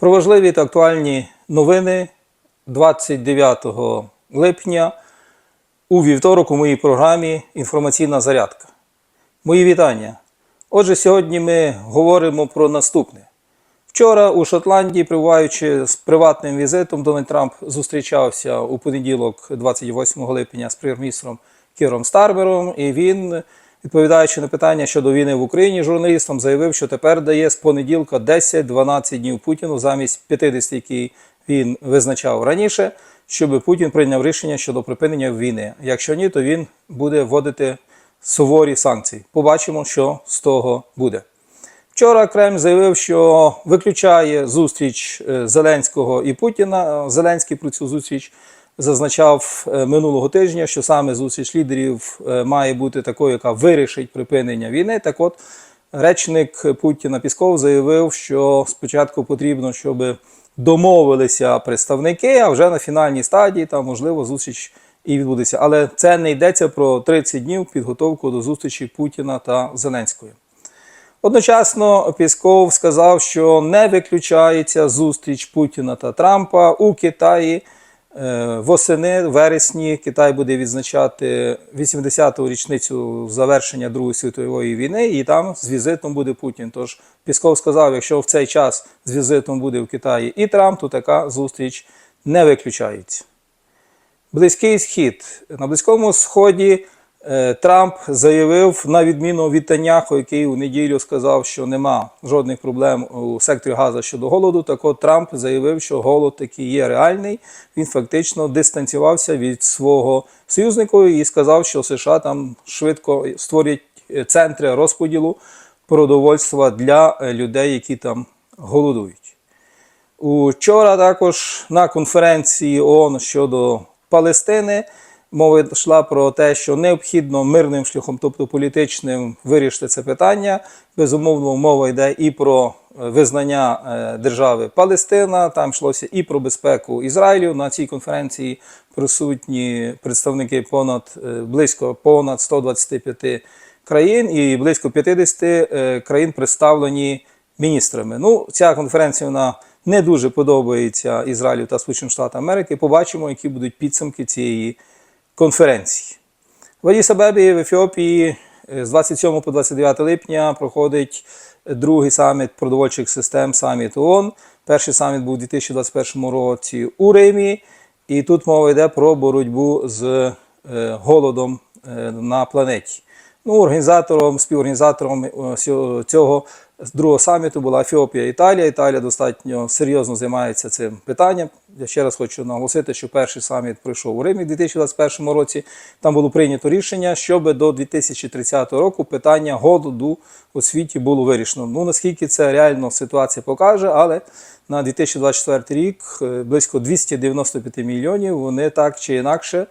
Про важливі та актуальні новини 29 липня у вівторок у моїй програмі Інформаційна зарядка. Мої вітання. Отже, сьогодні ми говоримо про наступне. Вчора у Шотландії, прибуваючи з приватним візитом, Дональд Трамп зустрічався у понеділок, 28 липня, з прем'єр-міністром Кіром Старбером, і він, відповідаючи на питання щодо війни в Україні, журналістам заявив, що тепер дає з понеділка 10-12 днів Путіну замість 50, які він визначав раніше, щоб Путін прийняв рішення щодо припинення війни. Якщо ні, то він буде вводити суворі санкції. Побачимо, що з того буде. Вчора Кремль заявив, що виключає зустріч е, Зеленського і Путіна. Зеленський про цю зустріч зазначав е, минулого тижня, що саме зустріч лідерів е, має бути такою, яка вирішить припинення війни. Так от речник Путіна Пісков заявив, що спочатку потрібно, щоб домовилися представники, а вже на фінальній стадії там можливо зустріч і відбудеться. Але це не йдеться про 30 днів підготовку до зустрічі Путіна та Зеленської. Одночасно Пісков сказав, що не виключається зустріч Путіна та Трампа у Китаї. Е, Восени, вересні Китай буде відзначати 80-ту річницю завершення Другої світової війни, і там з візитом буде Путін. Тож Пісков сказав, якщо в цей час з візитом буде в Китаї і Трамп, то така зустріч не виключається. Близький схід. На Близькому Сході Трамп заявив, на відміну від Таняху, який у неділю сказав, що нема жодних проблем у секторі Газа щодо голоду. Так от Трамп заявив, що голод таки є реальний. Він фактично дистанціювався від свого союзника і сказав, що США там швидко створять е, центри розподілу продовольства для е, людей, які там голодують. Учора також на конференції ООН щодо Палестини мова йшла про те, що необхідно мирним шляхом, тобто політичним, вирішити це питання. Безумовно, мова йде і про е, визнання е, держави Палестина. Там йшлося і про безпеку Ізраїлю. На цій конференції присутні представники понад е, близько понад 125 країн і близько 50 е, країн представлені міністрами. Ну, ця конференція вона не дуже подобається Ізраїлю та Сполученим Штатам Америки. Побачимо, які будуть підсумки цієї конференції. В Адіс-Абебі в Ефіопії е, з 27 по 29 липня проходить другий саміт продовольчих систем саміт ООН. Перший саміт був у 2021 році у Римі, і тут мова йде про боротьбу з е, голодом е, на планеті. Ну, організатором, співорганізатором цього другого саміту була Ефіопія Італія. Італія достатньо серйозно займається цим питанням. Я ще раз хочу наголосити, що перший саміт пройшов у Римі в 2021 році. Там було прийнято рішення, щоб до 2030 року питання голоду у світі було вирішено. Ну наскільки це реально ситуація покаже, але на 2024 рік е, близько 295 мільйонів вони так чи інакше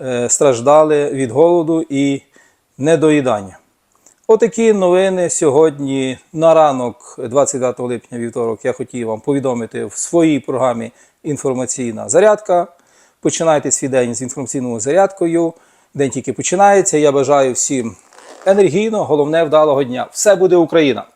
е, страждали від голоду і недоїдання. Отакі новини сьогодні на ранок, 29 липня вівторок, я хотів вам повідомити в своїй програмі Інформаційна зарядка. Починайте свій день з інформаційною зарядкою. День тільки починається. Я бажаю всім енергійно, головне вдалого дня. Все буде Україна!